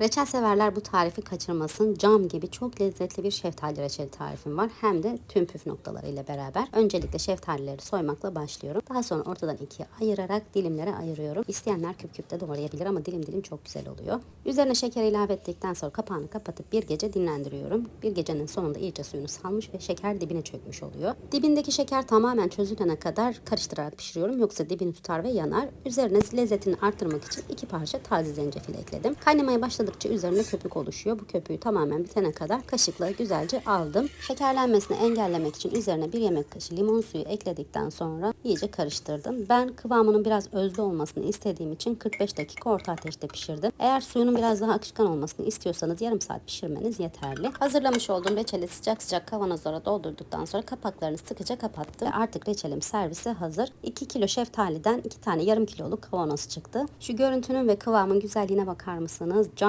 Reçel severler bu tarifi kaçırmasın. Cam gibi çok lezzetli bir şeftali reçeli tarifim var. Hem de tüm püf noktalarıyla beraber. Öncelikle şeftalileri soymakla başlıyorum. Daha sonra ortadan ikiye ayırarak dilimlere ayırıyorum. İsteyenler küp küp de doğrayabilir ama dilim dilim çok güzel oluyor. Üzerine şeker ilave ettikten sonra kapağını kapatıp bir gece dinlendiriyorum. Bir gecenin sonunda iyice suyunu salmış ve şeker dibine çökmüş oluyor. Dibindeki şeker tamamen çözülene kadar karıştırarak pişiriyorum. Yoksa dibini tutar ve yanar. Üzerine lezzetini arttırmak için iki parça taze zencefil ekledim. Kaynamaya başladıkça üzerine köpük oluşuyor. Bu köpüğü tamamen bitene kadar kaşıkla güzelce aldım. Şekerlenmesini engellemek için üzerine bir yemek kaşığı limon suyu ekledikten sonra iyice karıştırdım. Ben kıvamının biraz özlü olmasını istediğim için 45 dakika orta ateşte pişirdim. Eğer suyunun biraz daha akışkan olmasını istiyorsanız yarım saat pişirmeniz yeterli. Hazırlamış olduğum reçeli sıcak sıcak kavanozlara doldurduktan sonra kapaklarını sıkıca kapattım. Ve artık reçelim servise hazır. 2 kilo şeftaliden 2 tane yarım kiloluk kavanoz çıktı. Şu görüntünün ve kıvamın güzelliğine bakar mısınız?